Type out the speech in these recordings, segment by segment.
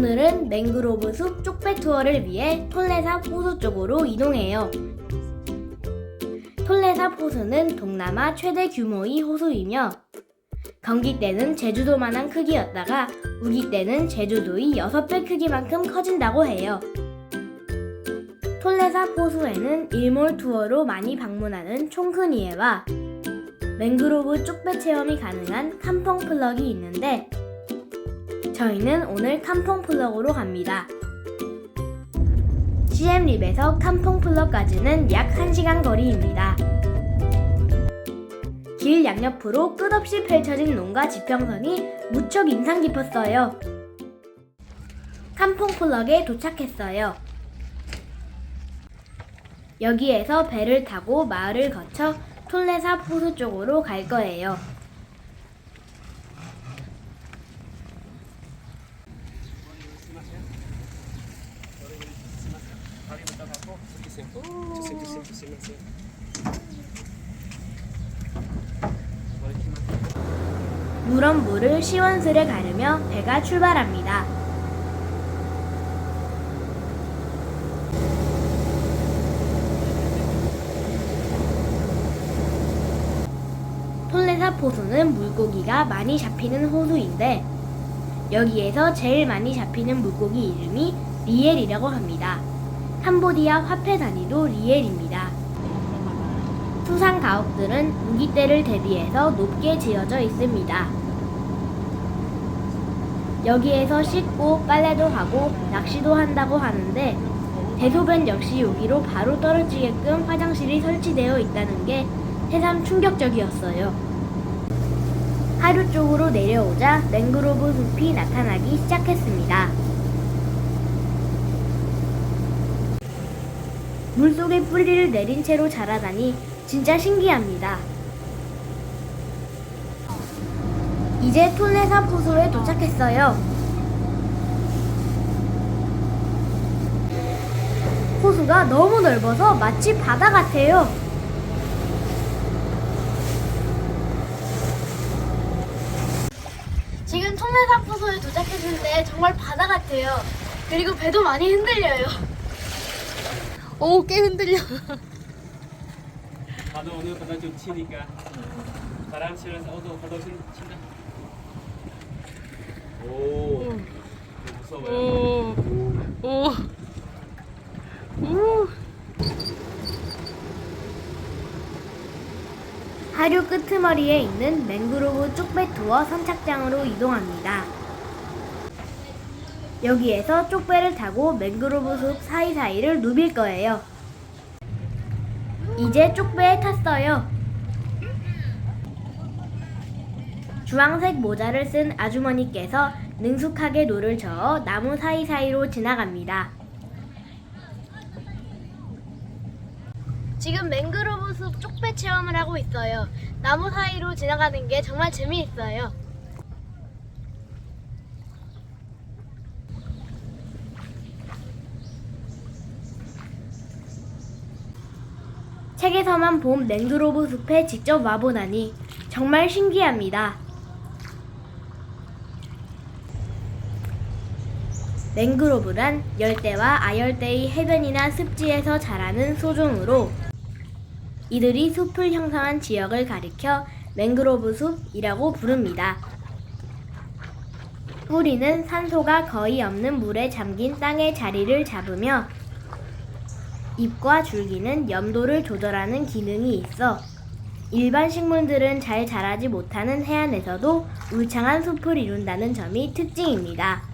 오늘은 맹그로브 숲 쪽배 투어를 위해 톨레삽 호수 쪽으로 이동해요. 톨레삽 호수는 동남아 최대 규모의 호수이며 건기 때는 제주도만한 크기였다가 우기 때는 제주도의 6배 크기만큼 커진다고 해요. 톨레삽 호수에는 일몰 투어로 많이 방문하는 총큰이에와 맹그로브 쪽배 체험이 가능한 캄펑 플럭이 있는데 저희는 오늘 캄퐁 플럭으로 갑니다. CM립에서 캄퐁 플럭까지는 약 1시간 거리입니다. 길 양옆으로 끝없이 펼쳐진 농가 지평선이 무척 인상 깊었어요. 캄퐁 플럭에 도착했어요. 여기에서 배를 타고 마을을 거쳐 톨레삽 호수 쪽으로 갈 거예요. 누런 물을 시원스레 가르며 배가 출발합니다. 톨레삽 호수는 물고기가 많이 잡히는 호수인데 여기에서 제일 많이 잡히는 물고기 이름이 리엘이라고 합니다. 캄보디아 화폐 단위도 리엘입니다. 수상 가옥들은 우기 때를 대비해서 높게 지어져 있습니다. 여기에서 씻고 빨래도 하고 낚시도 한다고 하는데 대소변 역시 여기로 바로 떨어지게끔 화장실이 설치되어 있다는 게 새삼 충격적이었어요. 하루 쪽으로 내려오자 맹그로브 숲이 나타나기 시작했습니다. 물속에 뿌리를 내린 채로 자라다니 진짜 신기합니다. 이제 톨레삽 호수에 도착했어요. 호수가 너무 넓어서 마치 바다 같아요. 지금 톨레삽 호수에 도착했는데 정말 바다 같아요. 그리고 배도 많이 흔들려요. 오, 꽤 흔들려. 나도 오늘 바다 좀 치니까 바람 실어서 오도 바다 좀 친다. 오, 무서워요. 오, 오, 오. 하류 끄트머리에 있는 맹그로브 쪽배 투어 선착장으로 이동합니다. 여기에서 쪽배를 타고 맹그로브 숲 사이사이를 누빌 거예요. 이제 쪽배에 탔어요. 주황색 모자를 쓴 아주머니께서 능숙하게 노를 저어 나무 사이사이로 지나갑니다. 지금 맹그로브 숲 쪽배 체험을 하고 있어요. 나무 사이로 지나가는 게 정말 재미있어요. 책에서만 본 맹그로브 숲에 직접 와보다니 정말 신기합니다. 맹그로브란 열대와 아열대의 해변이나 습지에서 자라는 소종으로 이들이 숲을 형성한 지역을 가리켜 맹그로브 숲이라고 부릅니다. 뿌리는 산소가 거의 없는 물에 잠긴 땅의 자리를 잡으며 잎과 줄기는 염도를 조절하는 기능이 있어 일반 식물들은 잘 자라지 못하는 해안에서도 울창한 숲을 이룬다는 점이 특징입니다.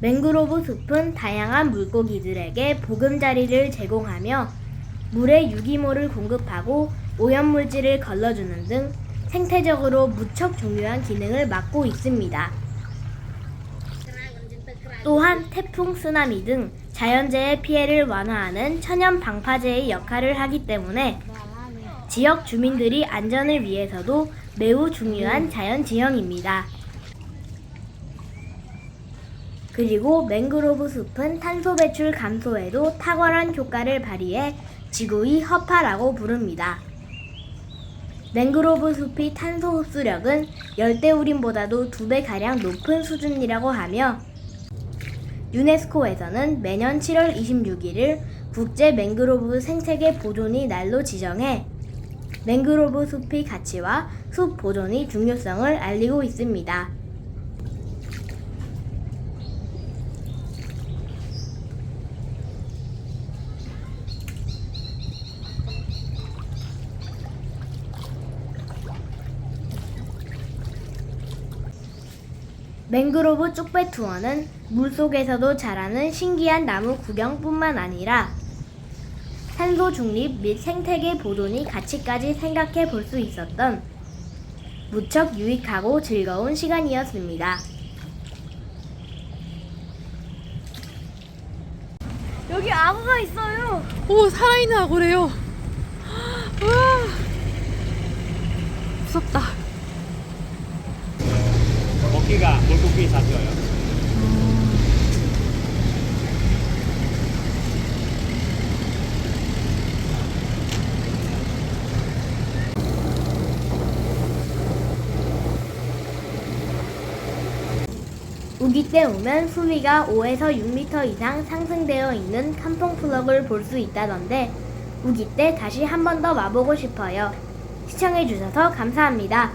맹그로브 숲은 다양한 물고기들에게 보금자리를 제공하며 물에 유기모를 공급하고 오염물질을 걸러주는 등 생태적으로 무척 중요한 기능을 맡고 있습니다. 또한 태풍, 쓰나미 등 자연재해 피해를 완화하는 천연 방파제의 역할을 하기 때문에 지역 주민들이 안전을 위해서도 매우 중요한 자연 지형입니다. 그리고 맹그로브 숲은 탄소 배출 감소에도 탁월한 효과를 발휘해 지구의 허파라고 부릅니다. 맹그로브 숲의 탄소 흡수력은 열대우림보다도 두 배 가량 높은 수준이라고 하며 유네스코에서는 매년 7월 26일을 국제 맹그로브 생태계 보존의 날로 지정해 맹그로브 숲의 가치와 숲 보존의 중요성을 알리고 있습니다. 맹그로브 쪽배 투어는 물속에서도 자라는 신기한 나무 구경뿐만 아니라 산소 중립 및 생태계 보존의 가치까지 생각해 볼 수 있었던 무척 유익하고 즐거운 시간이었습니다. 여기 악어가 있어요. 오, 살아있는 악어래요. 우와. 무섭다. 먹기가 물고기 잡혀요. 우기 때 오면 수위가 5에서 6m 이상 상승되어 있는 캄퐁 플럭을 볼 수 있다던데 우기 때 다시 한 번 더 와보고 싶어요. 시청해주셔서 감사합니다.